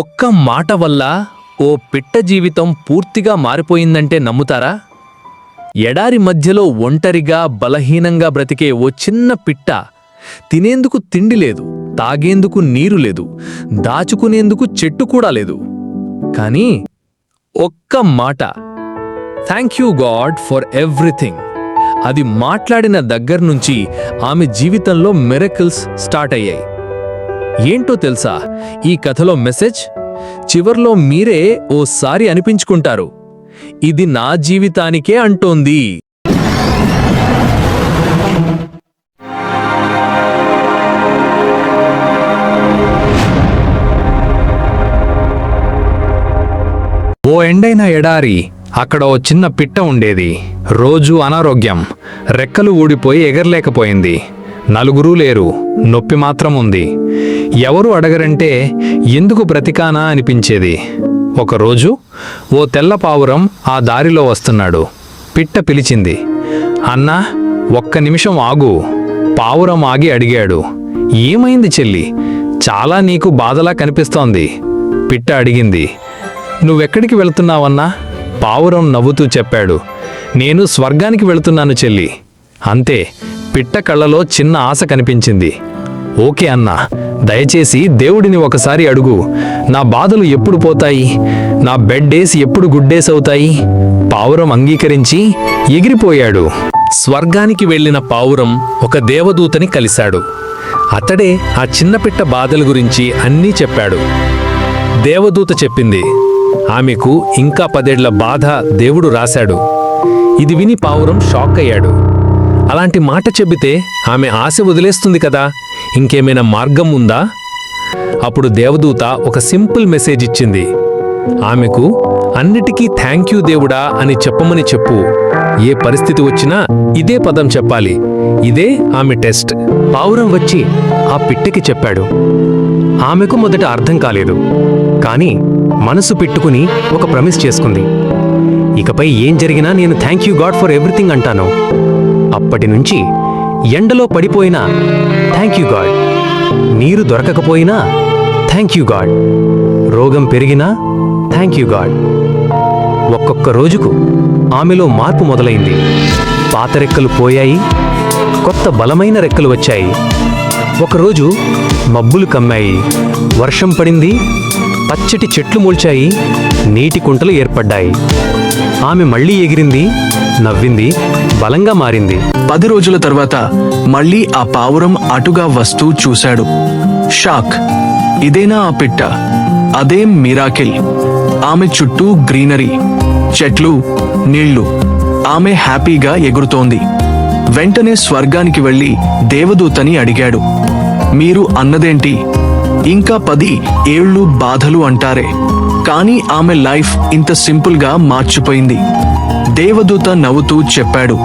ఒక్క మాట వల్ల ఓ పిట్ట జీవితం పూర్తిగా మారిపోయిందంటే నమ్ముతారా? ఎడారి మధ్యలో ఒంటరిగా బలహీనంగా బ్రతికే ఓ చిన్న పిట్ట తినేందుకు తిండి లేదు తాగేందుకు నీరు లేదు దాచుకునేందుకు చెట్టు కూడా లేదు. కానీ ఒక్క మాట thank you God for everything అది మాట్లాడిన దగ్గర్నుంచి ఆమె జీవితంలో మెరకిల్స్ స్టార్ట్ అయ్యాయి. ఏంటో తెలుసా? ఈ కథలో మెసేజ్? చివర్లో మీరే ఓసారి అనిపించుకుంటారు. ఇది నా జీవితానికే అంటోంది. ఓ ఎండైన ఎడారి అక్కడ ఓ చిన్న పిట్ట ఉండేది. రోజు అనారోగ్యం. రెక్కలు ఊడిపోయి ఎగరలేకపోయింది. నలుగురూ లేరు. నొప్పి మాత్రం ఉంది ఎవరు అడగరంటే ఎందుకు బ్రతికానా అనిపించేది. ఒకరోజు ఓ తెల్ల పావురం ఆ దారిలో వస్తున్నాడు. పిట్ట పిలిచింది. అన్నా ఒక్క నిమిషం ఆగు. పావురం ఆగి అడిగాడు. ఏమైంది చెల్లి? చాలా నీకు బాధలా కనిపిస్తోంది. పిట్ట అడిగింది. నువ్వెక్కడికి వెళుతున్నావన్నా? పావురం నవ్వుతూ చెప్పాడు. నేను స్వర్గానికి వెళుతున్నాను చెల్లి. అంతే. పిట్ట కళ్ళలో చిన్న ఆశ కనిపించింది. ఓకే అన్నా. దయచేసి దేవుడిని ఒకసారి అడుగు. నా బాధలు ఎప్పుడు పోతాయి? నా బెడ్ డేస్ ఎప్పుడు గుడ్ డేస్ అవుతాయి? పావురం అంగీకరించి ఎగిరిపోయాడు. స్వర్గానికి వెళ్ళిన పావురం ఒక దేవదూతని కలిశాడు. అతడే ఆ చిన్నపిట్ట బాధల గురించి అన్నీ చెప్పాడు. దేవదూత చెప్పింది ఆమెకు ఇంకా పదేళ్ళ బాధ దేవుడు రాశాడు. ఇది విని పావురం షాక్ అయ్యాడు. అలాంటి మాట చెబితే ఆమె ఆశ వదిలేస్తుంది కదా? ఇంకేమైనా మార్గం ఉందా? అప్పుడు దేవదూత ఒక సింపుల్ మెసేజ్ ఇచ్చింది. ఆమెకు అన్నిటికీ థ్యాంక్ యూ దేవుడా అని చెప్పమని చెప్పు. ఏ పరిస్థితి వచ్చినా ఇదే పదం చెప్పాలి. ఇదే ఆమె టెస్ట్. పావురం వచ్చి ఆ పిట్టకి చెప్పాడు. ఆమెకు మొదట అర్థం కాలేదు. కానీ మనసు పెట్టుకుని ఒక ప్రమిస్ చేసుకుంది. ఇకపై ఏం జరిగినా నేను thank you God for everything అంటాను. అప్పటి నుంచి ఎండలో పడిపోయినా థ్యాంక్ యూ గాడ్. నీరు దొరకకపోయినా థ్యాంక్ యూ గాడ్. రోగం పెరిగినా థ్యాంక్ యూ గాడ్. ఒక్కొక్క రోజుకు ఆమెలో మార్పు మొదలైంది. పాత రెక్కలు పోయాయి కొత్త బలమైన రెక్కలు వచ్చాయి. ఒకరోజు మబ్బులు కమ్మాయి వర్షం పడింది పచ్చటి చెట్లు మూల్చాయి నీటి కుంటలు ఏర్పడ్డాయి. ఆమె మళ్ళీ ఎగిరింది నవ్వింది బలంగా మారింది. పది రోజుల తర్వాత మళ్ళీ ఆ పావురం అటుగా వస్తూ చూశాడు. షాక్. ఇదేనా ఆ పిట్ట? అదేం మిరాకిల్. ఆమె చుట్టూ గ్రీనరీ. చెట్లు నీళ్ళు. ఆమె హ్యాపీగా ఎగురుతోంది. వెంటనే స్వర్గానికి వెళ్ళి దేవదూతని అడిగాడు. మీరు అన్నదేంటి? ఇంకా పది ఏళ్ళు బాధలు అంటారే. కానీ ఆమె లైఫ్ ఇంత సింపుల్గా మార్చిపోయింది. దేవదూత నవ్వుతూ చెప్పాడు.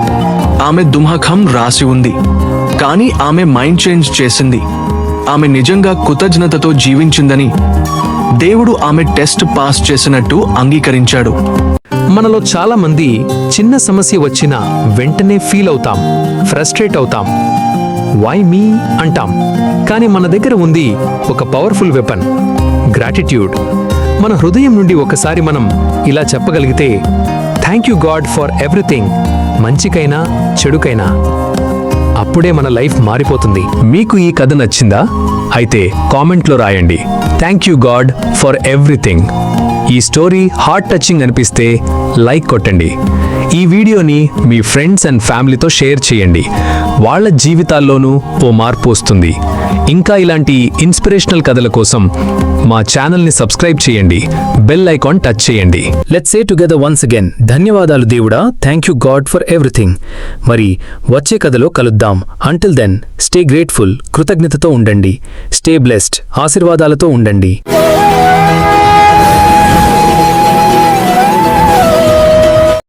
ఆమె దుమ్హఖం రాసి ఉంది. కానీ ఆమె మైండ్ చేంజ్ చేసింది. ఆమె నిజంగా కృతజ్ఞతతో జీవించిందని. దేవుడు ఆమె టెస్ట్ పాస్ చేసినట్టు అంగీకరించాడు. మనలో చాలా మంది చిన్న సమస్య వచ్చినా వెంటనే ఫీల్ అవుతాం ఫ్రస్ట్రేట్ అవుతాం. వై మీ అంటాం. కానీ మన దగ్గర ఉంది ఒక పవర్ఫుల్ వెపన్ గ్రాటిట్యూడ్. మన హృదయం నుండి ఒకసారి మనం ఇలా చెప్పగలిగితే thank you God for everything మంచికైనా చెడుకైనా అప్పుడే మన లైఫ్ మారిపోతుంది. మీకు ఈ కథ నచ్చిందా? అయితే కామెంట్లో రాయండి. Thank you God for everything. ఈ స్టోరీ హార్ట్ టచింగ్ అనిపిస్తే లైక్ కొట్టండి. ఈ వీడియోని మీ ఫ్రెండ్స్ అండ్ ఫ్యామిలీతో షేర్ చేయండి. వాళ్ళ జీవితాల్లోనూ ఓ మార్పు వస్తుంది. ఇంకా ఇలాంటి ఇన్స్పిరేషనల్ కథల కోసం మా ఛానల్ని సబ్స్క్రైబ్ చేయండి. బెల్ ఐకాన్ టచ్ చేయండి. Let's say together once again ధన్యవాదాలు దేవుడా. Thank you God for everything మరి వచ్చే కథలో కలుద్దాం. అంటిల్ దెన్ స్టే గ్రేట్ఫుల్ కృతజ్ఞతతో ఉండండి. స్టే బ్లెస్డ్ ఆశీర్వాదాలతో ఉండండి.